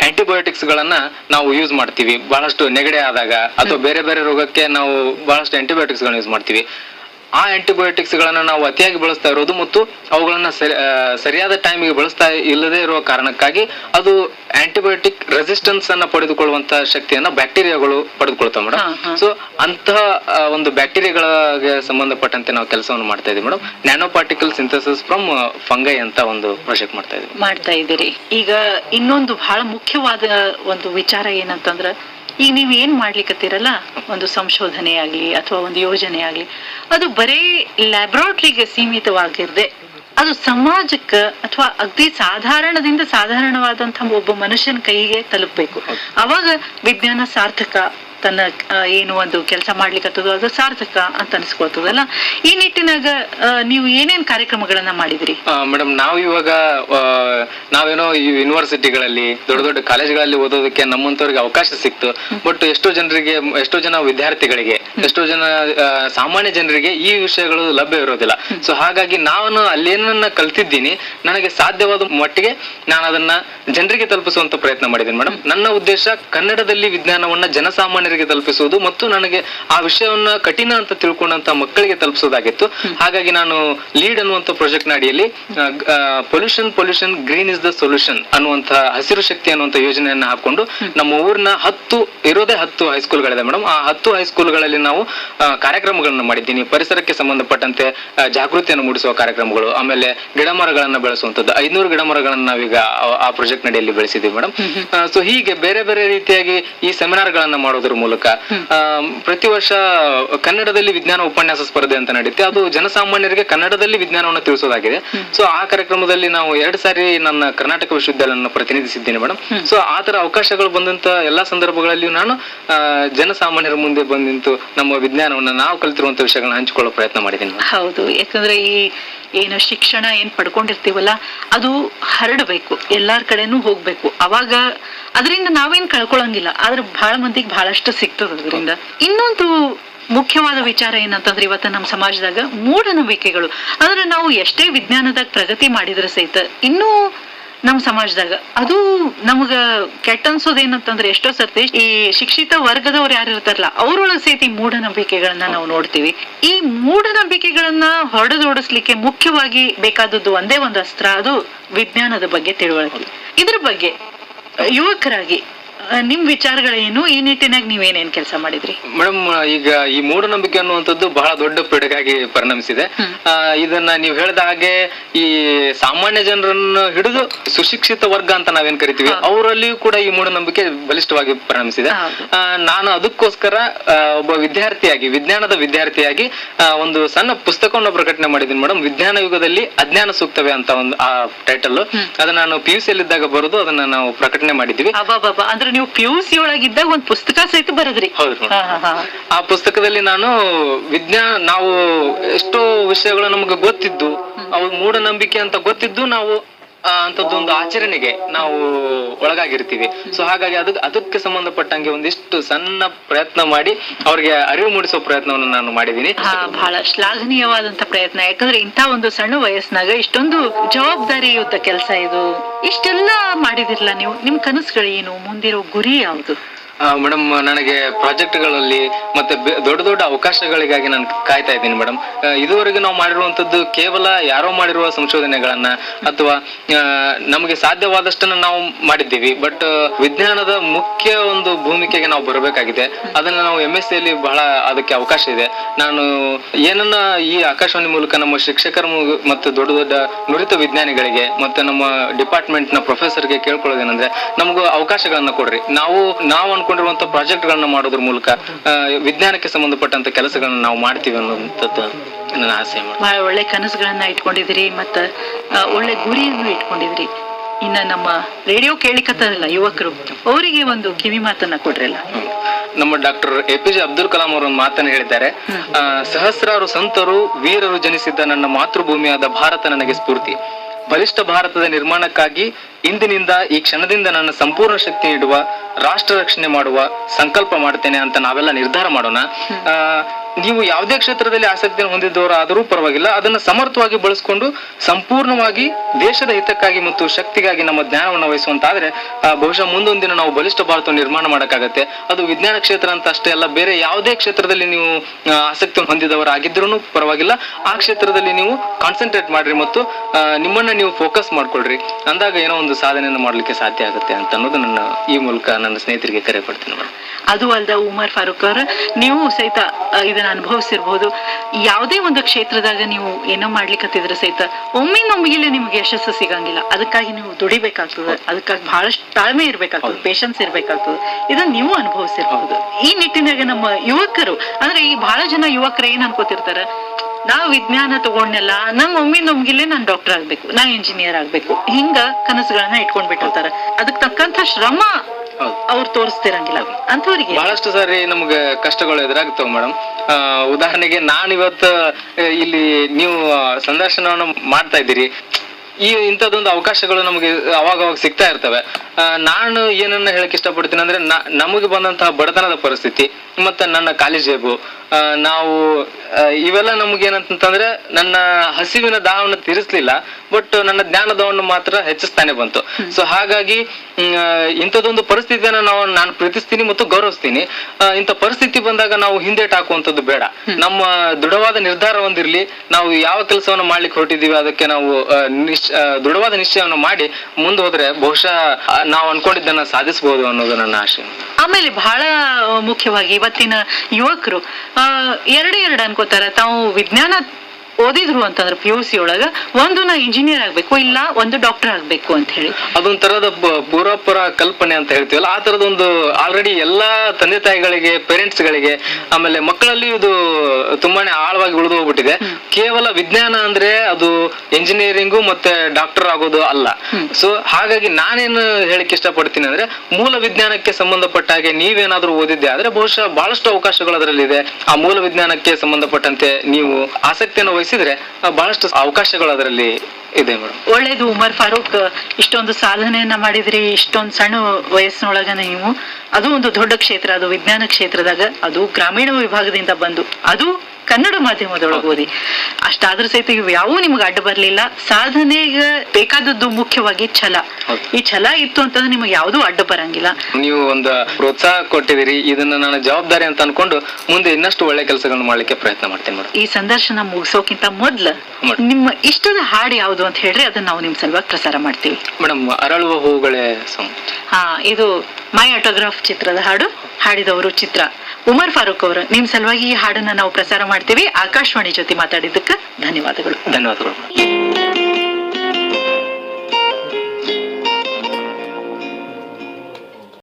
ಆಂಟಿಬಯೋಟಿಕ್ಸ್ ಗಳನ್ನ ನಾವು ಯೂಸ್ ಮಾಡ್ತೀವಿ. ಬಹಳಷ್ಟು ನೆಗಡಿ ಆದಾಗ ಅಥವಾ ಬೇರೆ ಬೇರೆ ರೋಗಕ್ಕೆ ನಾವು ಬಹಳಷ್ಟು ಆಂಟಿಬಯೋಟಿಕ್ಸ್ ಗಳನ್ನ ಯೂಸ್ ಮಾಡ್ತೀವಿ. ಆ ಆಂಟಿಬಯೋಟಿಕ್ಸ್ ಗಳನ್ನ ನಾವು ಅತಿಯಾಗಿ ಬಳಸ್ತಾ ಇರೋದು ಮತ್ತು ಅವುಗಳನ್ನ ಸರಿ- ಸರಿಯಾದ ಟೈಮಿಗೆ ಬಳಸ್ತಾ ಇಲ್ಲದೆ ಇರುವ ಕಾರಣಕ್ಕಾಗಿ ಅದು ಆಂಟಿಬಯೋಟಿಕ್ ರೆಸಿಸ್ಟೆನ್ಸ್ ಅನ್ನ ಪಡೆದುಕೊಳ್ಳುವಂತ ಶಕ್ತಿಯನ್ನ ಬ್ಯಾಕ್ಟೀರಿಯಾಗಳು ಪಡೆದುಕೊಳ್ತಾವೆ ಮೇಡಮ್. ಸೊ ಅಂತಹ ಒಂದು ಬ್ಯಾಕ್ಟೀರಿಯಾಗಳಿಗೆ ಸಂಬಂಧಪಟ್ಟಂತೆ ನಾವು ಕೆಲಸವನ್ನು ಮಾಡ್ತಾ ಇದೀವಿ madam nano particle synthesis from fungi ಅಂತ ಒಂದು ಪ್ರಾಜೆಕ್ಟ್ ಮಾಡ್ತಾ ಇದೀವಿ ಮಾಡ್ತಾ ಇದ್ದೀರಿ. ಈಗ ಇನ್ನೊಂದು ಬಹಳ ಮುಖ್ಯವಾದ ಒಂದು ವಿಚಾರ ಏನಂತಂದ್ರ ಈಗ ನೀವ್ ಏನ್ ಮಾಡ್ಲಿಕ್ಕತ್ತೀರಲ್ಲ ಒಂದು ಸಂಶೋಧನೆ ಆಗ್ಲಿ ಅಥವಾ ಒಂದು ಯೋಜನೆ ಆಗ್ಲಿ ಅದು ಬರೀ ಲ್ಯಾಬ್ರೋಟ್ರಿಗೆ ಸೀಮಿತವಾಗಿರ್ದೆ ಅದು ಸಮಾಜಕ್ಕೆ ಅಥವಾ ಅಗ್ದಿ ಸಾಧಾರಣದಿಂದ ಸಾಧಾರಣವಾದಂತಹ ಒಬ್ಬ ಮನುಷ್ಯನ ಕೈಗೆ ತಲುಪಬೇಕು. ಅವಾಗ ವಿಜ್ಞಾನ ಸಾರ್ಥಕ ತನ್ನ ಏನು ಒಂದು ಕೆಲಸ ಮಾಡ್ಲಿಕ್ಕತ್ತದೋ ಅದು ಸಾರ್ಥಕ ಅಂತ ಅನ್ಸ್ಕೊಳ್ತದಲ್ಲ? ಈ ನಿಟ್ಟಿನಾಗ ನೀವು ಏನೇನ್ ಕಾರ್ಯಕ್ರಮಗಳನ್ನ ಮಾಡಿದ್ರಿ? ಮೇಡಮ್ ನಾವು ಇವಾಗ ನಾವೇನೋ ಈ ಯೂನಿವರ್ಸಿಟಿಗಳಲ್ಲಿ ದೊಡ್ಡ ದೊಡ್ಡ ಕಾಲೇಜ್ಗಳಲ್ಲಿ ಓದೋದಕ್ಕೆ ನಮ್ಮಂತವ್ರಿಗೆ ಅವಕಾಶ ಸಿಕ್ತು. ಬಟ್ ಎಷ್ಟೋ ಜನರಿಗೆ ಎಷ್ಟೋ ಜನ ವಿದ್ಯಾರ್ಥಿಗಳಿಗೆ ಎಷ್ಟೋ ಜನ ಸಾಮಾನ್ಯ ಜನರಿಗೆ ಈ ವಿಷಯಗಳು ಲಭ್ಯ ಇರೋದಿಲ್ಲ. ಸೊ ಹಾಗಾಗಿ ನಾನು ಅಲ್ಲೇನನ್ನ ಕಲ್ತಿದ್ದೀನಿ. ನನಗೆ ಸಾಧ್ಯವಾದ ಮಟ್ಟಿಗೆ ನಾನು ಅದನ್ನ ಜನರಿಗೆ ತಲುಪಿಸುವಂತ ಪ್ರಯತ್ನ ಮಾಡಿದ್ದೀನಿ ಮೇಡಮ್. ನನ್ನ ಉದ್ದೇಶ ಕನ್ನಡದಲ್ಲಿ ವಿಜ್ಞಾನವನ್ನ ಜನಸಾಮಾನ್ಯರಿಗೆ ತಲುಪಿಸುವುದು ಮತ್ತು ನನಗೆ ಆ ವಿಷಯವನ್ನ ಕಠಿಣ ಅಂತ ತಿಳ್ಕೊಂಡಂತ ಮಕ್ಕಳಿಗೆ ತಲುಪಿಸೋದಾಗಿತ್ತು ಹಾಗಾಗಿ ನಾನು ಲೀಡ್ ಅನ್ನುವಂತ ಪ್ರಾಜೆಕ್ಟ್ನ ಅಡಿಯಲ್ಲಿ pollution pollution green is the solution ಅನ್ನುವಂತ ಹಸಿರು ಶಕ್ತಿ ಅನ್ನುವಂತ ಯೋಜನೆಯನ್ನ ಹಾಕೊಂಡು ನಮ್ಮ ಊರಿನ ಹತ್ತು ಇರೋದೇ ಹತ್ತು ಹೈಸ್ಕೂಲ್ಗಳಿದೆ ಮೇಡಮ್. ಆ ಹತ್ತು ಹೈಸ್ಕೂಲ್ಗಳಲ್ಲಿ ನಾವು ಕಾರ್ಯಕ್ರಮಗಳನ್ನು ಮಾಡಿದ್ದೀನಿ ಪರಿಸರಕ್ಕೆ ಸಂಬಂಧಪಟ್ಟಂತೆ ಜಾಗೃತಿಯನ್ನು ಮೂಡಿಸುವ ಕಾರ್ಯಕ್ರಮಗಳು ಆಮೇಲೆ ಗಿಡ ಮರಗಳನ್ನ ಬೆಳೆಸುವಂತದ್ದು ಐನೂರು ಗಿಡ ಮರಗಳನ್ನ ನಾವೀಗ ಆ- ಆ ಪ್ರಾಜೆಕ್ಟ್ ನಡೆಯಲ್ಲಿ ಬೆಳೆಸಿದ್ದೀವಿ ಮೇಡಮ್. ಸೊ ಹೀಗೆ ಬೇರೆ ಬೇರೆ ರೀತಿಯಾಗಿ ಈ ಸೆಮಿನಾರ್ ಗಳನ್ನ ಮಾಡೋದ್ರ ಮೂಲಕ. ಪ್ರತಿ ವರ್ಷ ಕನ್ನಡದಲ್ಲಿ ವಿಜ್ಞಾನ ಉಪನ್ಯಾಸ ಸ್ಪರ್ಧೆ ಅಂತ ನಡೆಯುತ್ತೆ ಅದು ಜನಸಾಮಾನ್ಯರಿಗೆ ಕನ್ನಡದಲ್ಲಿ ವಿಜ್ಞಾನವನ್ನು ತಿಳಿಸೋದಾಗಿದೆ. ಸೊ ಆ ಕಾರ್ಯಕ್ರಮದಲ್ಲಿ ನಾವು ಎರಡು ಸಾರಿ ನನ್ನ ಕರ್ನಾಟಕ ವಿಶ್ವವಿದ್ಯಾಲಯವನ್ನು ಪ್ರತಿನಿಧಿಸಿದ್ದೇನೆ ಮೇಡಮ್ ಸೊ ಆ ತರ ಅವಕಾಶಗಳು ಬಂದಂತ ಎಲ್ಲಾ ಸಂದರ್ಭಗಳಲ್ಲಿಯೂ ನಾನು ಜನಸಾಮಾನ್ಯರ ಮುಂದೆ ಬಂದು ನಿಂತು ನಮ್ಮ ವಿಜ್ಞಾನವನ್ನ ನಾವು ಕಲಿತಿರುವಂತ ವಿಷಯಗಳನ್ನ ಹಂಚಿಕೊಳ್ಳೋ ಪ್ರಯತ್ನ ಮಾಡಿದ್ದೀನಿ ಹೌದು. ಯಾಕಂದ್ರೆ ಈ ಏನು ಶಿಕ್ಷಣ ಏನ್ ಪಡ್ಕೊಂಡಿರ್ತೀವಲ್ಲ, ಅದು ಹರಡಬೇಕು, ಎಲ್ಲಾರ ಕಡೆನೂ ಹೋಗ್ಬೇಕು. ಅವಾಗ ಅದರಿಂದ ನಾವೇನ್ ಕಳ್ಕೊಳಂಗಿಲ್ಲ, ಆದ್ರೆ ಬಹಳ ಮಂದಿಗೆ ಬಹಳಷ್ಟು ಸಿಗ್ತದ ಅದರಿಂದ. ಇನ್ನೊಂದು ಮುಖ್ಯವಾದ ವಿಚಾರ ಏನಂತಂದ್ರೆ ಇವತ್ತ ನಮ್ಮ ಸಮಾಜದಾಗ ಮೂಢನಂಬಿಕೆಗಳು. ಅಂದ್ರೆ ನಾವು ಎಷ್ಟೇ ವಿಜ್ಞಾನದಾಗ ಪ್ರಗತಿ ಮಾಡಿದ್ರೆ ಸಹಿತ ಇನ್ನೂ ನಮ್ಮ ಸಮಾಜದಾಗ. ಅದು ನಮಗ ಕೆಟ್ಟ ಅನ್ಸೋದ್ ಏನಂತಂದ್ರೆ ಎಷ್ಟೋ ಸರ್ತಿ ಈ ಶಿಕ್ಷಿತ ವರ್ಗದವ್ರು ಯಾರು ಇರ್ತಾರಲ್ಲ ಅವ್ರೊಳ ಸೇತಿ ಮೂಢನಂಬಿಕೆಗಳನ್ನ ನಾವು ನೋಡ್ತೀವಿ. ಈ ಮೂಢನಂಬಿಕೆಗಳನ್ನ ಹೊಡೆದೋಡಿಸ್ಲಿಕ್ಕೆ ಮುಖ್ಯವಾಗಿ ಬೇಕಾದದ್ದು ಒಂದೇ ಒಂದು ಅಸ್ತ್ರ, ಅದು ವಿಜ್ಞಾನದ ಬಗ್ಗೆ ತಿಳುವಳಿಕೆ. ಇದ್ರ ಬಗ್ಗೆ ಯುವಕರಾಗಿ ನಿಮ್ ವಿಚಾರಗಳೇನು ಈ ನಿಟ್ಟಿನಾಗ ನೀವೇನೇನ್ ಕೆಲಸ ಮಾಡಿದ್ರಿ? ಮೇಡಮ್ ಈಗ ಈ ಮೂಢನಂಬಿಕೆ ಅನ್ನುವಂಥದ್ದು ಬಹಳ ದೊಡ್ಡ ಪಿಡುಗಾಗಿ ಪರಿಣಮಿಸಿದೆ. ಇದನ್ನ ನೀವು ಹೇಳಿದ ಹಾಗೆ ಈ ಸಾಮಾನ್ಯ ಜನರನ್ನು ಹಿಡಿದು ಸುಶಿಕ್ಷಿತ ವರ್ಗ ಅಂತ ನಾವೇನ್ ಕರಿತೀವಿ ಅವರಲ್ಲಿಯೂ ಕೂಡ ಈ ಮೂಢನಂಬಿಕೆ ಬಲಿಷ್ಠವಾಗಿ ಪರಿಣಮಿಸಿದೆ. ನಾನು ಅದಕ್ಕೋಸ್ಕರ ಒಬ್ಬ ವಿದ್ಯಾರ್ಥಿಯಾಗಿ ವಿಜ್ಞಾನದ ವಿದ್ಯಾರ್ಥಿಯಾಗಿ ಒಂದು ಸಣ್ಣ ಪುಸ್ತಕವನ್ನು ಪ್ರಕಟಣೆ ಮಾಡಿದ್ದೀನಿ ಮೇಡಮ್. ವಿಜ್ಞಾನ ಯುಗದಲ್ಲಿ ಅಜ್ಞಾನ ಸೂಕ್ತವೇ ಅಂತ ಒಂದು ಆ ಟೈಟಲ್ ಅದನ್ನ ನಾನು ಪಿ ಯು ಸಿ ಇದ್ದಾಗ ಬರೋದು ಅದನ್ನ ನಾವು ಪ್ರಕಟಣೆ ಮಾಡಿದ್ವಿ ಅಂದ್ರೆ ನೀವು ಪಿ ಯು ಸಿ ಒಳಗಿದ್ದಾಗ ಒಂದು ಪುಸ್ತಕ ಸಹಿತ ಬರದ್ರಿ. ಹೌದು. ಆ ಪುಸ್ತಕದಲ್ಲಿ ನಾನು ವಿಜ್ಞಾನ ನಾವು ಎಷ್ಟೋ ವಿಷಯಗಳು ನಮಗೆ ಗೊತ್ತಿದ್ದು ಅವು ಮೂಢನಂಬಿಕೆ ಅಂತ ಗೊತ್ತಿದ್ದು ನಾವು ಆ, ಅಂಥದ್ದೊಂದು ಆಚರಣೆಗೆ ನಾವು ಒಳಗಾಗಿರ್ತೀವಿ. ಸೊ ಹಾಗಾಗಿ ಅದಕ್ಕೆ ಅದಕ್ಕೆ ಸಂಬಂಧಪಟ್ಟಂಗೆ ಒಂದಿಷ್ಟು ಸಣ್ಣ ಪ್ರಯತ್ನ ಮಾಡಿ ಅವ್ರಿಗೆ ಅರಿವು ಮೂಡಿಸೋ ಪ್ರಯತ್ನವನ್ನು ನಾನು ಮಾಡಿದ್ದೀನಿ. ಬಹಳ ಶ್ಲಾಘನೀಯವಾದಂತ ಪ್ರಯತ್ನ. ಯಾಕಂದ್ರೆ ಇಂತ ಒಂದು ಸಣ್ಣ ವಯಸ್ಸಿನಾಗ ಇಷ್ಟೊಂದು ಜವಾಬ್ದಾರಿಯುತ ಕೆಲಸ ಇದು. ಇಷ್ಟೆಲ್ಲ ಮಾಡಿದಿರಲ್ಲ ನೀವು? ನಿಮ್ ಕನಸುಗಳು ಏನು? ಮುಂದಿರೋ ಗುರಿ ಯಾವುದು? ಮೇಡಮ್ ನನಗೆ ಪ್ರಾಜೆಕ್ಟ್ಗಳಲ್ಲಿ ಮತ್ತೆ ದೊಡ್ಡ ದೊಡ್ಡ ಅವಕಾಶಗಳಿಗಾಗಿ ನಾನು ಕಾಯ್ತಾ ಇದ್ದೀನಿ ಮೇಡಮ್ ಇದುವರೆಗೆ ನಾವು ಮಾಡಿರುವಂತದ್ದು ಕೇವಲ ಯಾರೋ ಮಾಡಿರುವ ಸಂಶೋಧನೆಗಳನ್ನ ಅಥವಾ ನಮಗೆ ಸಾಧ್ಯವಾದಷ್ಟನ್ನ ನಾವು ಮಾಡಿದ್ದೀವಿ. ಬಟ್ ವಿಜ್ಞಾನದ ಮುಖ್ಯ ಒಂದು ಭೂಮಿಕೆಗೆ ನಾವು ಬರಬೇಕಾಗಿದೆ. ಅದನ್ನ ನಾವು ಎಂ ಎಸ್ ಸಿಯಲ್ಲಿ ಬಹಳ ಅದಕ್ಕೆ ಅವಕಾಶ ಇದೆ. ನಾನು ಏನನ್ನ ಈ ಆಕಾಶವಾಣಿ ಮೂಲಕ ನಮ್ಮ ಶಿಕ್ಷಕರ ಮತ್ತು ದೊಡ್ಡ ದೊಡ್ಡ ನುರಿತ ವಿಜ್ಞಾನಿಗಳಿಗೆ ಮತ್ತೆ ನಮ್ಮ ಡಿಪಾರ್ಟ್ಮೆಂಟ್ನ ಪ್ರೊಫೆಸರ್ಗೆ ಕೇಳ್ಕೊಳ್ಳೋದೇನಂದ್ರೆ, ನಮಗೂ ಅವಕಾಶಗಳನ್ನ ಕೊಡ್ರಿ. ನಾವು ನಾವು ಅನ್ಕೊಂಡಿರುವಂತ ಪ್ರಾಜೆಕ್ಟ್ ಗಳನ್ನ ಮಾಡೋದ್ರ ಮೂಲಕ ವಿಜ್ಞಾನಕ್ಕೆ ಸಂಬಂಧಪಟ್ಟಂತ ಕೆಲಸಗಳನ್ನ ನಾವು ಮಾಡ್ತೀವಿ ಅನ್ನೋಂಥದ್ದು ನನ್ನ ಆಸೆ ಬಹಳ ಒಳ್ಳೆ ಕನಸುಗಳನ್ನ ಇಟ್ಕೊಂಡಿದಿರಿ ಮತ್ತ ಒಳ್ಳೆ ಗುರಿಯನ್ನು ಇಟ್ಕೊಂಡಿದಿರಿ ಇನ್ನ ನಮ್ಮ ರೇಡಿಯೋ ಕೇಳಿಕತ್ತಲ್ಲ ಯುವಕರು ಅವರಿಗೆ ಒಂದು ಕಿವಿ ಮಾತನ್ನ ಕೊಡ್ರಲ್ಲ. ನಮ್ಮ doctor A P J Abdul Kalam ಅವರು ಮಾತನ್ನ ಮಾತನ್ನು ಹೇಳಿದ್ದಾರೆ. ಸಹಸ್ರಾರು ಸಂತರು ವೀರರು ಜನಿಸಿದ್ದ ನನ್ನ ಮಾತೃಭೂಮಿಯಾದ ಭಾರತ ನನಗೆ ಸ್ಫೂರ್ತಿ. ಬಲಿಷ್ಠ ಭಾರತದ ನಿರ್ಮಾಣಕ್ಕಾಗಿ ಇಂದಿನಿಂದ ಈ ಕ್ಷಣದಿಂದ ನನ್ನ ಸಂಪೂರ್ಣ ಶಕ್ತಿ ನೀಡುವ ರಾಷ್ಟ್ರ ರಕ್ಷಣೆ ಮಾಡುವ ಸಂಕಲ್ಪ ಮಾಡ್ತೇನೆ ಅಂತ ನಾವೆಲ್ಲ ನಿರ್ಧಾರ ಮಾಡೋಣ. ನೀವು ಯಾವುದೇ ಕ್ಷೇತ್ರದಲ್ಲಿ ಆಸಕ್ತಿಯನ್ನು ಹೊಂದಿದ್ದವರು ಆದರೂ ಪರವಾಗಿಲ್ಲ. ಅದನ್ನು ಸಮರ್ಥವಾಗಿ ಬಳಸಿಕೊಂಡು ಸಂಪೂರ್ಣವಾಗಿ ದೇಶದ ಹಿತಕ್ಕಾಗಿ ಮತ್ತು ಶಕ್ತಿಗಾಗಿ ನಮ್ಮ ಜ್ಞಾನವನ್ನು ವಹಿಸುವಂತಾದ್ರೆ ಬಹುಶಃ ಮುಂದೊಂದಿನ ನಾವು ಬಲಿಷ್ಠ ಭಾರತ ನಿರ್ಮಾಣ ಮಾಡೋಕ್ಕಾಗತ್ತೆ. ಅದು ವಿಜ್ಞಾನ ಕ್ಷೇತ್ರ ಅಂತ ಅಷ್ಟೇ ಅಲ್ಲ, ಬೇರೆ ಯಾವುದೇ ಕ್ಷೇತ್ರದಲ್ಲಿ ನೀವು ಆಸಕ್ತಿ ಆಸಕ್ತಿಯನ್ನು ಹೊಂದಿದವರಾಗಿದ್ರೂ ಪರವಾಗಿಲ್ಲ. ಆ ಕ್ಷೇತ್ರದಲ್ಲಿ ನೀವು ಕಾನ್ಸಂಟ್ರೇಟ್ ಮಾಡ್ರಿ ಮತ್ತು ನಿಮ್ಮನ್ನ ನೀವು ಫೋಕಸ್ ಮಾಡ್ಕೊಳ್ರಿ. ಅಂದಾಗ ಏನೋ ಒಂದು ಸಾಧನೆಯನ್ನು ಮಾಡ್ಲಿಕ್ಕೆ ಸಾಧ್ಯ ಆಗುತ್ತೆ ಅಂತ ಅನ್ನೋದು ನನ್ನ ಈ ಮೂಲಕ ನನ್ನ ಸ್ನೇಹಿತರಿಗೆ ಕರೆ ಪಡ್ತೀನಿ ಅದು ಅಲ್ದ ಉಮರ್ ಫಾರೂಕ್ ಅವರ, ನೀವು ಸಹಿತ ಇದನ್ನ ಅನುಭವಿಸಿರ್ಬೋದು. ಯಾವುದೇ ಒಂದು ಕ್ಷೇತ್ರದಾಗ ನೀವು ಏನೋ ಮಾಡ್ಲಿಕ್ಕತ್ತಿದ್ರೆ ಸಹಿತ ಒಮ್ಮಿಂದೊಮ್ಮಿಗೆ ನಿಮ್ಗೆ ಯಶಸ್ಸು ಸಿಗಂಗಿಲ್ಲ. ಅದಕ್ಕಾಗಿ ನೀವು ದುಡಿಬೇಕಾಗ್ತದೆ. ಅದಕ್ಕಾಗಿ ಬಹಳಷ್ಟು ತಾಳ್ಮೆ ಇರ್ಬೇಕಾಗ್ತದೆ. ಪೇಷನ್ಸ್ ಇರ್ಬೇಕಾಗ್ತದೆ. ಇದನ್ನ ನೀವು ಅನುಭವಿಸಿರ್ಬೋದು. ಈ ನಿಟ್ಟಿನಾಗ ನಮ್ಮ ಯುವಕರು ಅಂದ್ರೆ ಈ ಬಹಳ ಜನ ಯುವಕರು ಏನ್ ಅನ್ಕೋತಿರ್ತಾರ? ನಾವು ವಿಜ್ಞಾನ ತಗೊಂಡ್ನೆಲ್ಲ ನಂಗೆ ನಮ್ಗಿಲ್ಲೇ ನಾನು ಡಾಕ್ಟರ್ ಆಗ್ಬೇಕು ನಾ ಇಂಜಿನಿಯರ್ ಆಗ್ಬೇಕು. ಹಿಂಗ ಕನಸುಗಳನ್ನ ಇಟ್ಕೊಂಡ್ ಬಿಟ್ಟಿರ್ತಾರ ಅದಕ್ಕೆ ತಕ್ಕಂತ ಶ್ರಮ ಅವ್ರು ತೋರಿಸ್ತಿರಂಗಿಲ್ಲ ಅಂತವ್ರಿಗೆ ಬಹಳಷ್ಟು ಸಾರಿ ನಮ್ಗೆ ಕಷ್ಟಗಳು ಎದುರಾಗ್ತವೆ ಮೇಡಮ್. ಉದಾಹರಣೆಗೆ ನಾನು ಇವತ್ತು ಇಲ್ಲಿ ನೀವು ಸಂದರ್ಶನವನ್ನು ಮಾಡ್ತಾ ಇದ್ದೀರಿ. ಈ ಇಂಥದ್ದೊಂದು ಅವಕಾಶಗಳು ನಮಗೆ ಅವಾಗವಾಗ ಅವಾಗ ಸಿಗ್ತಾ ಇರ್ತವೆ. ನಾನು ಏನನ್ನ ಹೇಳಕ್ ಇಷ್ಟಪಡ್ತೀನಿ ಅಂದ್ರೆ ನಮಗೆ ಬಂದಂತಹ ಬಡತನದ ಪರಿಸ್ಥಿತಿ ಮತ್ತೆ ನನ್ನ ಕಾಲೇಜು ನಾವು ಇವೆಲ್ಲ ನಮ್ಗೆ ಏನಂತಂದ್ರೆ ನನ್ನ ಹಸಿವಿನ ದಾಹವನ್ನು ತೀರಿಸ್ಲಿಲ್ಲ ಬಟ್ ನನ್ನ ಜ್ಞಾನದವನ್ನು ಮಾತ್ರ ಹೆಚ್ಚಿಸ್ತಾನೆ ಬಂತು. ಸೊ ಹಾಗಾಗಿ ಇಂಥದ್ದೊಂದು ಪರಿಸ್ಥಿತಿಯನ್ನ ನಾವು ನಾನು ಪ್ರೀತಿಸ್ತೀನಿ ಮತ್ತು ಗೌರವಿಸ್ತೀನಿ. ಇಂಥ ಪರಿಸ್ಥಿತಿ ಬಂದಾಗ ನಾವು ಹಿಂದೇಟ್ ಹಾಕುವಂಥದ್ದು ಬೇಡ. ನಮ್ಮ ದೃಢವಾದ ನಿರ್ಧಾರ ಒಂದಿರ್ಲಿ ನಾವು ಯಾವ ಕೆಲಸವನ್ನು ಮಾಡ್ಲಿಕ್ಕೆ ಹೊರಟಿದೀವಿ ಅದಕ್ಕೆ ನಾವು ದೃಢವಾದ ನಿಶ್ಚಯವನ್ನು ಮಾಡಿ ಮುಂದೆ ಹೋದ್ರೆ ಬಹುಶಃ ನಾವು ಅನ್ಕೊಂಡಿದ್ದನ್ನ ಸಾಧಿಸಬಹುದು ಅನ್ನೋದು ನನ್ನ ಆಶೆ. ಆಮೇಲೆ ಬಹಳ ಮುಖ್ಯವಾಗಿ ಇವತ್ತಿನ ಯುವಕರು ಎರಡೇ ಎರಡು ಅನ್ಕೋತಾರೆ. ತಾವು ವಿಜ್ಞಾನ ಓದಿದ್ರು ಅಂತಂದ್ರೆ ಪಿ ಯು ಸಿ ಒಳಗ ಒಂದು ನಾ ಇಂಜಿನಿಯರ್ ಆಗ್ಬೇಕು ಇಲ್ಲ ಒಂದು ಡಾಕ್ಟರ್ ಆಗ್ಬೇಕು ಅಂತ ಹೇಳಿ. ಅದೊಂದ್ ತರದ ಪ- ಕಲ್ಪನೆ ಅಂತ ಹೇಳ್ತೀವಲ್ಲ ಆ ತರದ ಒಂದು ಆಲ್ರೆಡಿ ಎಲ್ಲಾ ತಂದೆ ತಾಯಿಗಳಿಗೆ ಪೇರೆಂಟ್ಸ್ ಗಳಿಗೆ ಆಮೇಲೆ ಮಕ್ಕಳಲ್ಲಿ ಇದು ತುಂಬಾನೇ ಆಳವಾಗಿ ಉಳಿದು ಹೋಗ್ಬಿಟ್ಟಿದೆ. ಕೇವಲ ವಿಜ್ಞಾನ ಅಂದ್ರೆ ಅದು ಇಂಜಿನಿಯರಿಂಗು ಮತ್ತೆ ಡಾಕ್ಟರ್ ಆಗೋದು ಅಲ್ಲ. ಸೊ ಹಾಗಾಗಿ ನಾನೇನು ಹೇಳಕ್ ಇಷ್ಟಪಡ್ತೀನಿ ಅಂದ್ರೆ ಮೂಲ ವಿಜ್ಞಾನಕ್ಕೆ ಸಂಬಂಧಪಟ್ಟ ಹಾಗೆ ನೀವೇನಾದ್ರೂ ಓದಿದ್ದೆ ಆದ್ರೆ ಬಹುಶಃ ಬಹಳಷ್ಟು ಅವಕಾಶಗಳು ಅದರಲ್ಲಿದೆ. ಆ ಮೂಲ ವಿಜ್ಞಾನಕ್ಕೆ ಸಂಬಂಧಪಟ್ಟಂತೆ ನೀವು ಆಸಕ್ತಿಯನ್ನು ವಹಿಸಿದ್ರೆ ಆ, ಬಹಳಷ್ಟು ಅವಕಾಶಗಳು ಅದರಲ್ಲಿ ಇದೆ ಮೇಡಮ್. ಒಳ್ಳೇದು ಉಮರ್ ಫಾರೂಕ್ ಇಷ್ಟೊಂದು ಸಾಧನೆಯನ್ನ ಮಾಡಿದ್ರಿ ಇಷ್ಟೊಂದು ಸಣ್ಣ ವಯಸ್ಸಿನೊಳಗ ನೀವು. ಅದು ಒಂದು ದೊಡ್ಡ ಕ್ಷೇತ್ರ ಅದು ವಿಜ್ಞಾನ ಕ್ಷೇತ್ರದಾಗ ಅದು ಗ್ರಾಮೀಣ ವಿಭಾಗದಿಂದ ಬಂದು ಅದು ಕನ್ನಡ ಮಾಧ್ಯಮದೊಳಗೆ ಓದಿ. ಅಷ್ಟಾದ್ರೂ ಸಹಿತ ಇವು ಯಾವೂ ನಿಮ್ಗೆ ಅಡ್ಡ ಬರಲಿಲ್ಲ. ಸಾಧನೆಗೆ ಬೇಕಾದದ್ದು ಮುಖ್ಯವಾಗಿ ಛಲ. ಈ ಛಲ ಇತ್ತು ಅಂತಂದ್ರೆ ನಿಮಗೆ ಯಾವುದೂ ಅಡ್ಡ ಬರಂಗಿಲ್ಲ. ನೀವು ಒಂದು ಪ್ರೋತ್ಸಾಹ ಕೊಟ್ಟಿದ್ದೀರಿ ಇದನ್ನ ನಾನು ಜವಾಬ್ದಾರಿ ಅಂತ ಅನ್ಕೊಂಡು ಮುಂದೆ ಇನ್ನಷ್ಟು ಒಳ್ಳೆ ಕೆಲಸಗಳನ್ನು ಮಾಡ್ಲಿಕ್ಕೆ ಪ್ರಯತ್ನ ಮಾಡ್ತೇನೆ ಮೇಡಮ್. ಈ ಸಂದರ್ಶನ ಮುಗಿಸೋಕ್ಕಿಂತ ಮೊದ್ಲ ನಿಮ್ಮ ಇಷ್ಟದ ಹಾಡು ಯಾವುದು ಅಂತ ಹೇಳ್ರಿ ಅದನ್ನ ನಾವು ನಿಮ್ ಸಲುವಾಗಿ ಪ್ರಸಾರ ಮಾಡ್ತೀವಿ. ಮೇಡಮ್ ಅರಳುವ ಹೂಗಳೇ ಸಾಂಗ್ ಹಾ ಇದು ಮೈ ಆಟೋಗ್ರಾಫ್ ಚಿತ್ರದ ಹಾಡು ಹಾಡಿದವರು ಚಿತ್ರ. ಉಮರ್ ಫಾರೂಕ್ ಅವರು, ನಿಮ್ ಸಲುವಾಗಿ ಈ ಹಾಡನ್ನ ನಾವು ಪ್ರಸಾರ ಮಾಡ್ತೀವಿ. ಆಕಾಶವಾಣಿ ಜೊತೆ ಮಾತಾಡಿದ್ದಕ್ಕೆ ಧನ್ಯವಾದಗಳು. ಧನ್ಯವಾದಗಳು.